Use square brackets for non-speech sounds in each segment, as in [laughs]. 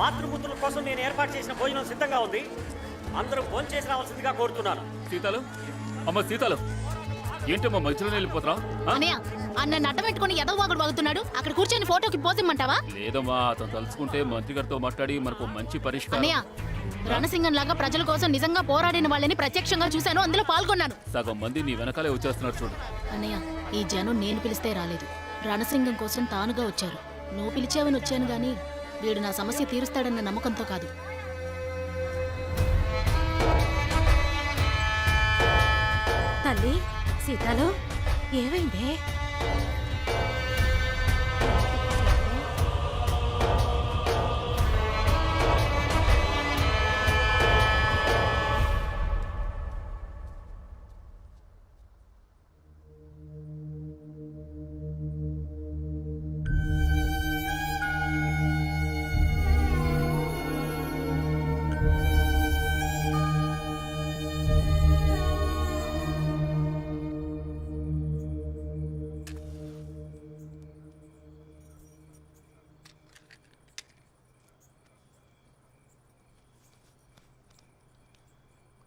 మాతృమూర్తుల కోసం నేను ఏర్పాటు చేసిన భోజనం సిద్ధంగా ఉంది. అందరూ భోంచేసి రావాల్సిందిగా కోరుతున్నాను. సీతాలు? అమ్మ సీతాలు? ఏంటమ్మా మధ్యలో వెళ్ళిపోతున్నా అనయ్య అన్న నట్ట పెట్టుకుని ఎదవాగుడు వాగుతున్నాడు. అక్కడ కూర్చొని ఫోటోకి పోసిమ్మంటావా లేదమ్మా అతను తలుచుకుంటే మంత్రి గారితో మాట్లాడి మనకు మంచి పరిష్కారం. అనయ్య రణసింగం లాగా ప్రజల కోసం నిజంగా పోరాడిన వాళ్ళని ప్రత్యక్షంగా చూశాను. అందులో పాల్గొన్నాను. సగం మంది నీ వెనకాలే వచ్చేస్తున్నారు చూడు. అన్నయ్య ఈ జనం నేను పిలిస్తే రాలేదు. రణసింగం కోసం తానుగా వచ్చారు. నువ్వు పిలిచావని వచ్చాను గాని వీడు నా సమస్య తీరుస్తాడన్న నమ్మకంతో కాదు. తల్లి సీతాలు ఏమైందే?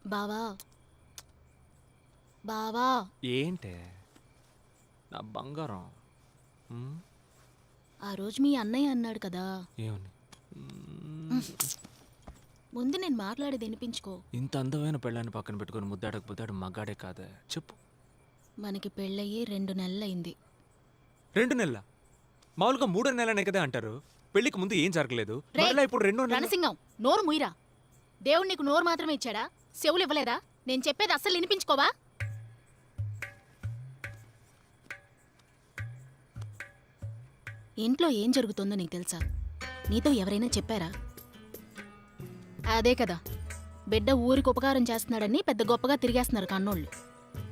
బావా. బావా. ఏంటే? నా బంగారం. ఉమ్, ఆ రోజు మీ అన్నయ్య అన్నాడు కదా. ఏమని? ముందు నేను మాట్లాడేది వినిపించుకో. ఇంత అందమైన పెళ్ళాన్ని పక్కన పెట్టుకొని ముద్దాడకపోతే ఆడు మగాడే కాదే. చెప్పు. మనకి పెళ్ళయ్యి రెండు నెలలైంది రెండు నెలల? మామూలుగా మూడో నెలనే కదా అంటారు. పెళ్ళికి ముందు ఏం జరగలేదు. మరలా ఇప్పుడు రెండో నెల రణసింగం నోరు ముయిరా దేవుడు నీకు నోరు మాత్రమే ఇచ్చాడా? చెవులు ఇవ్వలేదా? నేను చెప్పేది అస్సలు వినిపించుకోవా? ఇంట్లో ఏం జరుగుతుందో నీకు తెలుసా? నీతో ఎవరైనా చెప్పారా? అదే కదా. బిడ్డ ఊరికి ఉపకారం చేస్తున్నాడని పెద్ద గొప్పగా తిరిగేస్తున్నారు కన్నోళ్ళు.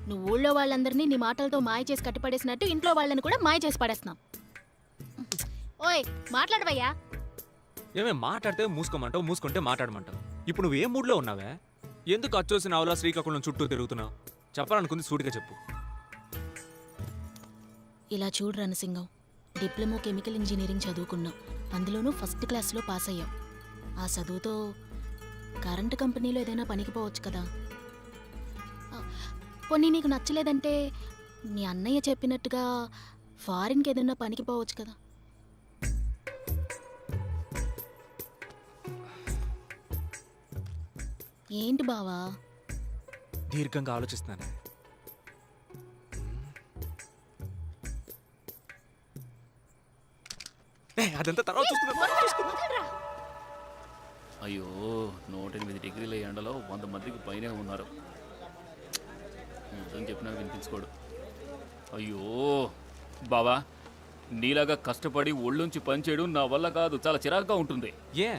నువ్వు ఊళ్ళో వాళ్ళందరినీ నీ మాటలతో మాయ చేసి కట్టిపడేసినట్టు ఇంట్లో వాళ్ళని కూడా మాయ చేసి పడేస్తున్నావు. ఓయ్ మాట్లాడవయ్యా. ఏమే మాట్లాడితే మూసుకోమంటావు మూసుకుంటే మాట్లాడమంటావు. ఇప్పుడు నువ్వు ఏ మూడ్లో ఉన్నావే? ఎందుకు అచ్చోసిన ఆవులా శ్రీకాకుళం చుట్టూ తిరుగుతున్నావు చెప్పాలనుకుంది సూటిగా చెప్పు. ఇలా చూడు రణసింగం డిప్లొమో కెమికల్ ఇంజనీరింగ్ చదువుకున్నాం. అందులోనూ ఫస్ట్ క్లాస్లో పాస్ అయ్యాం ఆ చదువుతో కరెంటు కంపెనీలో ఏదైనా పనికి పోవచ్చు కదా. పోనీ నీకు నచ్చలేదంటే నీ అన్నయ్య చెప్పినట్టుగా ఫారిన్కి ఏదైనా పనికి పోవచ్చు కదా. ఏంటి బావా? దీర్ఘంగా ఆలోచిస్తున్నానే. ఏ, అదంతా తర్వాత చూసుకుందాం, తర్వాత చూసుకుందాం. అయ్యో నూట ఎనిమిది డిగ్రీల ఎండలో వంద మందికి పైనే ఉన్నారు. నిజం చెప్పినా వినిపించుకోడు. అయ్యో బావా నీలాగా కష్టపడి ఒళ్ళుంచి పనిచేయడం నా వల్ల కాదు. చాలా చిరాగ్గా ఉంటుంది. ఏ?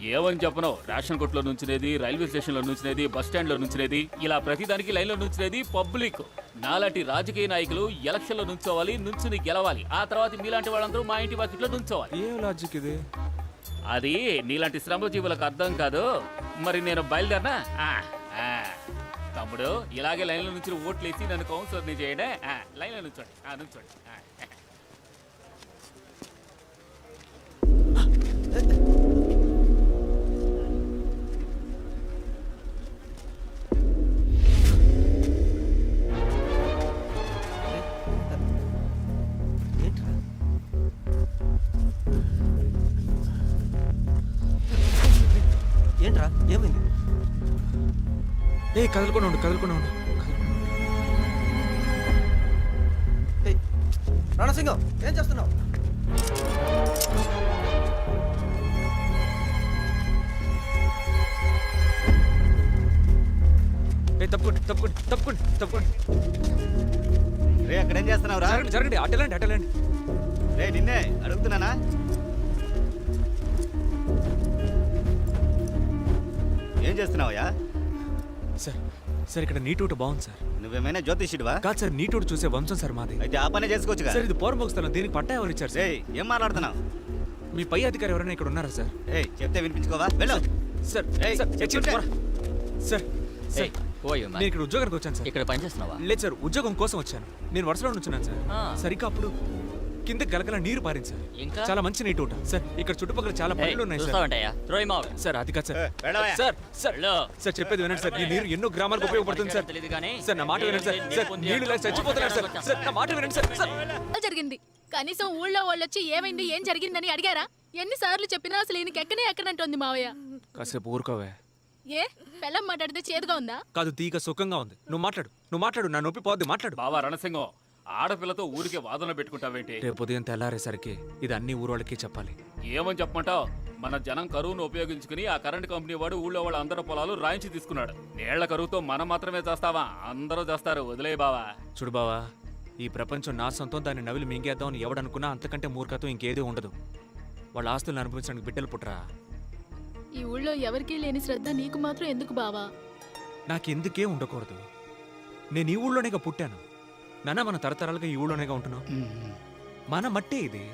ఏమని చెప్పను? రేషన్ కొట్లో నుంచినేది రైల్వే స్టేషన్లో నుంచినేది బస్ స్టాండ్లో నుంచినేది ఇలా ప్రతిదానికి లైన్లో నుంచినేది పబ్లిక్. నాలాంటి రాజకీయ నాయకులు ఎలక్షన్లో నుంచోవాలి నుంచుని గెలవాలి. ఆ తర్వాత మీలాంటి వాళ్ళందరూ మా ఇంటి వాకిట్లో నుంచోవాలి. ఏ లాజిక్ ఇది? అది నీలాంటి శ్రమజీవులకు అర్థం కాదు. మరి నేను బయలుదేరనా? ఆ, ఆ. తమ్ముడు ఇలాగే లైన్లో నుంచి ఓట్లు వేసి నన్ను కౌన్సిలర్ని చేయడే. ఆ, లైన్లో నుంచోండి. ఆ, నుంచోండి. ఆ. ఏంట్రా? ఏమైంది? ఏ కదలకుండా ఉండు కదలకుండా ఉండు. రణసింగం ఏం చేస్తున్నావు? తప్పుకోండి తప్పుకోండి తప్పుకోండి తప్పుకోండి. రే అక్కడేం చేస్తున్నావు రా జరగండి జరగండి అటలండి అటలండి రే నిన్నే అడుగుతున్నానా? ఏం చేస్తున్నావయ్యా? సార్ సార్ ఇక్కడ నీట్ ఒకటి బాగుంది సార్. నువ్వేమైనా జ్యోతిష్యుడివా? కాదు సార్ నీట్ ఒకటి చూసే వంశం సార్ మాది. అయితే ఆ పనే చేసుకోవచ్చుగా? సార్ ఇది పోరమోగుస్తాను దీనికి పట్టా ఎవరు ఇచ్చారు సార్? ఏం మాట్లాడుతున్నావు? మీ పై అధికారి ఎవరైనా ఇక్కడ ఉన్నారా సార్? ఏ చెప్తే వినిపించుకోవా? వెళ్ళు. Sir sir. సార్ సార్ ఉన్నా. నేను ఇక్కడ ఉద్యోగానికి వచ్చాను సార్. ఇక్కడ పని చేస్తున్నావా లేదు సార్ ఉద్యోగం కోసం వచ్చాను. నేను వరుసలో నుంచున్నాను సార్. ఆ. సరిగ్గా అప్పుడు కింద గలగల నీరు పారింది ఇంకా? సార్ చాలా మంచి నీటి ఊట. సార్ ఇక్కడ చుట్టుపక్కల చాలా పనులు ఉన్నాయి సార్. చూస్తావంటయ్యా? త్రో ఇమ్ అవుట్ సార్ అది కాదు సార్. ఏ, వెళ్ళవయ్యా. Sir sir. సార్ చెప్పేది వినండి సార్. ఈ నీరు ఎన్నో గ్రామాలకు ఉపయోగపడుతుంది సార్. తెలీదు కానీ సార్ నా మాట వినండి సార్. సార్ నీళ్ళు లేక చచ్చిపోతున్నారు సార్. సార్ నా మాట వినండి సార్. సార్. జరిగింది. కనీసం ఊళ్ళో వాళ్ళొచ్చి ఏమైంది ఏం జరిగిందని అడిగారా? ఎన్నిసార్లు చెప్పినా అసలు ఈయనకి ఎక్కనే ఎక్కడంటోంది మావయ్య. కాసేపు ఊరుకోవే. ఏ? పెళ్ళం మాట్లాడితే చేదుగా ఉందా? కాదు తీగ సుఖంగా ఉంది. నువ్వు మాట్లాడు. నువ్వు మాట్లాడు నా నొప్పి పోద్ది మాట్లాడు. బావా రణసింగం ఆడపిల్లతో ఊరికే వాదన పెట్టుకుంటావేంటి? రేపు ఉదయం తెల్లారేసరికి ఇది అన్ని ఊరోళ్ళకి చెప్పాలి. ఏమని చెప్పమంటావు? మన జనం కరువును ఉపయోగించుకుని ఆ కరెంట్ కంపెనీ వాడు ఊళ్ళో వాళ్ళ అందరి పొలాలు రాయించి తీసుకున్నాడు. నీళ్ళ కరువుతో మనం మాత్రమే చేస్తావా? అందరూ చేస్తారు. వదిలే బావా. చూడు బావా ఈ ప్రపంచం నా సొంతం దాన్ని నవిలి మింగేద్దామని ఎవడనుకున్నా అంతకంటే మూర్ఖత్వం ఇంకేదీ ఉండదు. వాళ్ళ ఆస్తులను అనుభవించడానికి బిడ్డలు పుట్టరా? ఈ ఊళ్ళో ఎవరికీ లేని శ్రద్ధ నీకు మాత్రం ఎందుకు బావా? నాకెందుకే ఉండకూడదు. నేను ఈ ఊళ్ళోనేగా పుట్టాను. నాన్న మన తరతరాలుగా ఈ ఊళ్ళోనేగా ఉంటున్నాం మన మట్టే ఇది.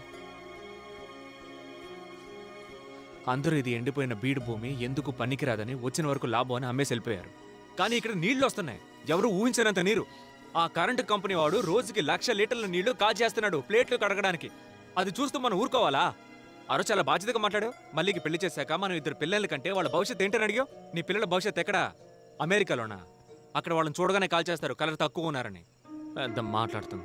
అందరూ ఇది ఎండిపోయిన బీడు భూమి ఎందుకు పనికిరాదని వచ్చిన వరకు లాభం అని అమ్మేసి వెళ్ళిపోయారు. కానీ ఇక్కడ నీళ్ళు వస్తున్నాయి. ఎవరు ఊహించినంత నీరు. ఆ కరెంటు కంపెనీ వాడు రోజుకి లక్ష లీటర్ల నీళ్ళు కాజేస్తున్నాడు ప్లేట్లు కడగడానికి. అది చూస్తూ మనం ఊరుకోవాలా? అరో చాలా బాధ్యతగా మాట్లాడు మళ్ళీకి పెళ్ళి చేశాక మనం ఇద్దరు పిల్లల కంటే వాళ్ళ భవిష్యత్తు ఏంటని అడిగావు? నీ పిల్లల భవిష్యత్తు ఎక్కడా? అమెరికాలోనా? అక్కడ వాళ్ళని చూడగానే కాల్ చేస్తారు. కలర్ తక్కువ ఉన్నారని. పెద్ద మాట్లాడుతుంది.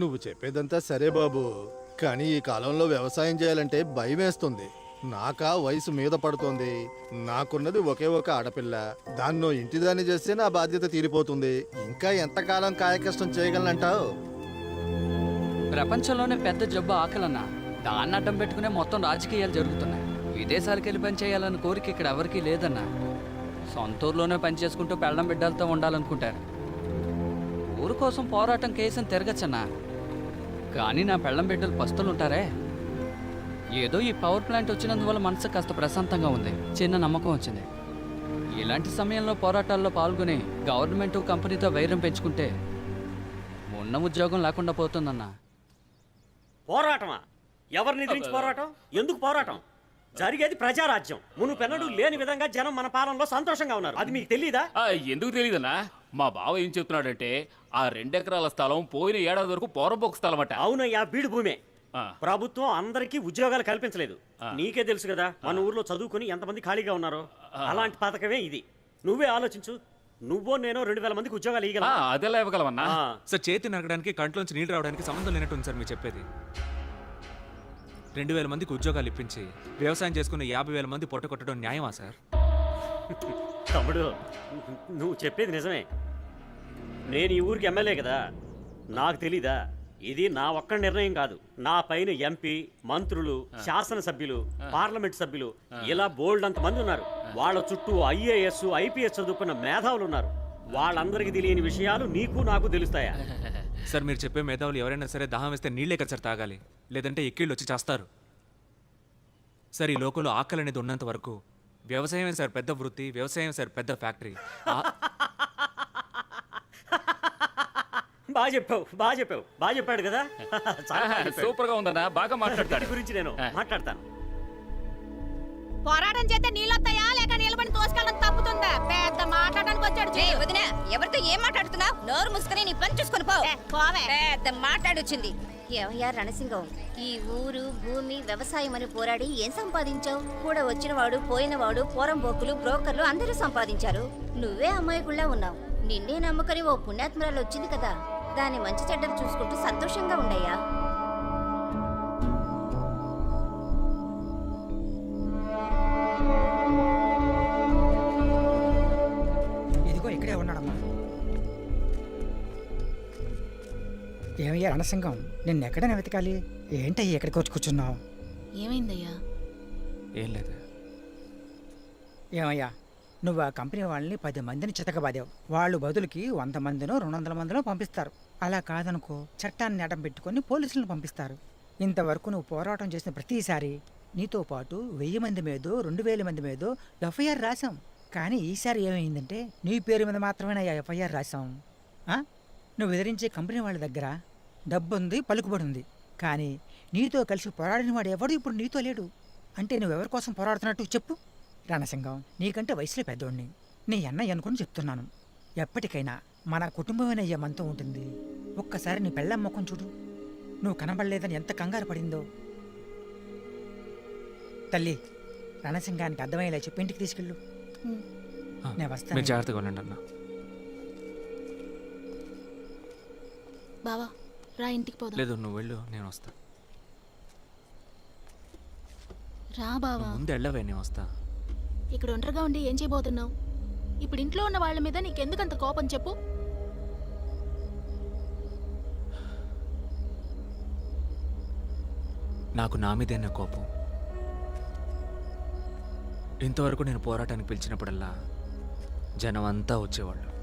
నువ్వు చెప్పేదంతా సరే బాబు. కానీ ఈ కాలంలో వ్యవసాయం చేయాలంటే భయం వేస్తుంది. నాకా వయసు మీద పడుతోంది. నాకున్నది ఒకే ఒక ఆడపిల్ల. దాన్నో ఇంటిదాన్ని చేస్తే నా బాధ్యత తీరిపోతుంది. ఇంకా ఎంతకాలం కాయకష్టం చేయగలనంటావు? ప్రపంచంలోనే పెద్ద జబ్బు ఆకలన్నా. దాన్ని అడ్డం పెట్టుకునే మొత్తం రాజకీయాలు జరుగుతున్నాయి. విదేశాలకు వెళ్ళి పని చేయాలని కోరిక ఇక్కడ ఎవరికీ లేదన్నా. సొంత ఊర్లోనే పని చేసుకుంటూ పెళ్ళం బిడ్డలతో ఉండాలనుకుంటారు. ఊరు కోసం పోరాటం కేసుని తిరగచ్చన్నా. కానీ నా పెళ్ళం బిడ్డలు పస్తులు ఉంటారే ఏదో ఈ పవర్ ప్లాంట్ వచ్చినందువల్ల మనసు కాస్త ప్రశాంతంగా ఉంది. చిన్న నమ్మకం వచ్చింది. ఇలాంటి సమయంలో పోరాటాల్లో పాల్గొని గవర్నమెంట్ కంపెనీతో వైరం పెంచుకుంటే ఉన్న ఉద్యోగం లేకుండా పోతుందన్నా. పోరాటమా? ఎవరిని ఎదిరించి పోరాటం? ఎందుకు పోరాటం? జరిగేది ప్రజారాజ్యం. మునుపెన్నడూ లేని విధంగా జనం మన పాలనలో సంతోషంగా ఉన్నారు. అది మీకు తెలియదా ఎందుకు తెలియదన్నా మా బావ ఏం చెప్తున్నాడంటే ఆ రెండెకరాల స్థలం పోయిన ఏడాది వరకు పోరబోకు స్థలం అట అవునయ్యా బీడు భూమే. ఆ. ప్రభుత్వం అందరికీ ఉద్యోగాలు కల్పించలేదు. నీకే తెలుసు కదా మన ఊర్లో చదువుకుని ఎంతమంది ఖాళీగా ఉన్నారో. అలాంటి పథకమే ఇది. నువ్వే ఆలోచించు. నువ్వో నేనో రెండు వేల మందికి ఉద్యోగాలు ఆ, ఇవ్వగల అదెలా ఇవ్వగలమన్నా సార్ చేతి నరగడానికి కంట్లోంచి నీళ్ళు రావడానికి సంబంధం లేనట్టుంది సార్ మీరు చెప్పేది. రెండు వేల మందికి ఉద్యోగాలు ఇప్పించి వ్యవసాయం చేసుకున్న యాభై వేల మంది పొట్ట కొట్టడం న్యాయమా సార్? తమ్ముడు నువ్వు చెప్పేది నిజమే. నేను ఈ ఊరికి ఎమ్మెల్యే కదా. నాకు తెలీదా? ఇది నా ఒక్క నిర్ణయం కాదు. నా పైన ఎంపీ మంత్రులు శాసనసభ్యులు పార్లమెంట్ సభ్యులు ఇలా బోల్డ్ అంత మంది ఉన్నారు వాళ్ళ చుట్టూ ఐఏఎస్ ఐపీఎస్ చదువుకున్న మేధావులు ఉన్నారు. వాళ్ళందరికీ తెలియని విషయాలు నీకు నాకు తెలుస్తాయా? [laughs] సార్ మీరు చెప్పే మేధావులు ఎవరైనా సరే దాహం వేస్తే నీళ్ళే కదా సార్ తాగాలి. లేదంటే ఎక్కిళ్ళు వచ్చి చేస్తారు. సార్ ఈ లోకంలో ఆకలి అనేది ఉన్నంత వరకు వ్యవసాయమే సార్ పెద్ద వృత్తి వ్యవసాయం సార్ పెద్ద ఫ్యాక్టరీ. ఆ- బాగా చెప్పావు బాగా చెప్పావు బాగా చెప్పాడు కదా? చాలా బాగా చెప్పాడు. సూపర్గా ఉందన్నా బాగా మాట్లాడతాడు. గురించి నేను మాట్లాడతాను. పోరాటం చేస్తే పెద్ద మాట్లాడడానికి వచ్చాడు ఏ వదినా ఎవరితో ఏం మాట్లాడుతున్నావు? నోరు మూసుకుని నీ పని చూసుకొని పో. పోవే. పెద్ద మాట్లాడొచ్చింది. ఏమయ్యా రణసింగం. ఈ ఊరు భూమి వ్యవసాయం అని పోరాడి ఏం సంపాదించావు? కూడా వచ్చినవాడు పోయినవాడు పోరంబోకులు బ్రోకర్లు అందరూ సంపాదించారు. నువ్వే అమ్మాయికుళ్ళ ఉన్నావు. నిన్నే నమ్ముకొని ఓ పుణ్యాత్మరాలు వచ్చింది కదా. దాని మంచి చెడ్డలు చూసుకుంటూ సంతోషంగా ఉండయ్యా. ఏమయ్యా రణసింగం నిన్ను ఎక్కడైనా వెతకాలి. ఏంటయ్యా ఎక్కడికి వచ్చి కూర్చున్నావు? ఏమైందయ్యా? ఏం లేదు. ఏమయ్యా నువ్వు ఆ కంపెనీ వాళ్ళని పది మందిని చితకబాదావు. వాళ్ళు బదులుకి వంద మందినో రెండు వందల మందినో పంపిస్తారు. అలా కాదనుకో చట్టాన్ని అడ్డం పెట్టుకొని పోలీసులను పంపిస్తారు. ఇంతవరకు నువ్వు పోరాటం చేసిన ప్రతిసారి నీతో పాటు వెయ్యి మంది మీదో రెండు వేల మంది మీదో ఎఫ్ఐఆర్ రాసాం కానీ ఈసారి ఏమైందంటే నీ పేరు మీద మాత్రమే ఎఫ్ఐఆర్ రాసాం ఆ? నువ్వు ఎదిరించే కంపెనీ వాళ్ళ దగ్గర డబ్బుంది పలుకుబడి ఉంది కానీ నీతో కలిసి పోరాడిన వాడు ఎవడు ఇప్పుడు నీతో లేడు. అంటే నువ్వెవరి కోసం పోరాడుతున్నట్టు చెప్పు. రణసింగం నీకంటే వయసులో పెద్దోడిని. నీ అన్నయ్య అనుకుని చెప్తున్నాను. ఎప్పటికైనా మన కుటుంబమైన అయ్యే మనతో ఉంటుంది. ఒక్కసారి నీ పెళ్ళం ముఖం చూడు. నువ్వు కనబడలేదని ఎంత కంగారు పడిందో. తల్లి రణసింగానికి అర్థమయ్యేలా చెప్పి. ఇంటికి తీసుకెళ్ళు. నేను వస్తాను. జాగ్రత్తగా ఉండండి అన్న. బావా. రా ఇంటికి పోదాం. లేదు నువ్వు వెళ్ళు నేను వస్తా. రా బావా. ముందు వెళ్ళవే నేను వస్తా. ఇక్కడ ఒంటరిగా ఉండి ఏం చేయబోతున్నావు? ఇప్పుడు ఇంట్లో ఉన్న వాళ్ళ మీద నీకెందుకంత కోపం చెప్పు. నాకు నా మీదైన కోపం. ఇంతవరకు నేను పోరాటానికి పిలిచినప్పుడల్లా జనం అంతా వచ్చేవాళ్ళు.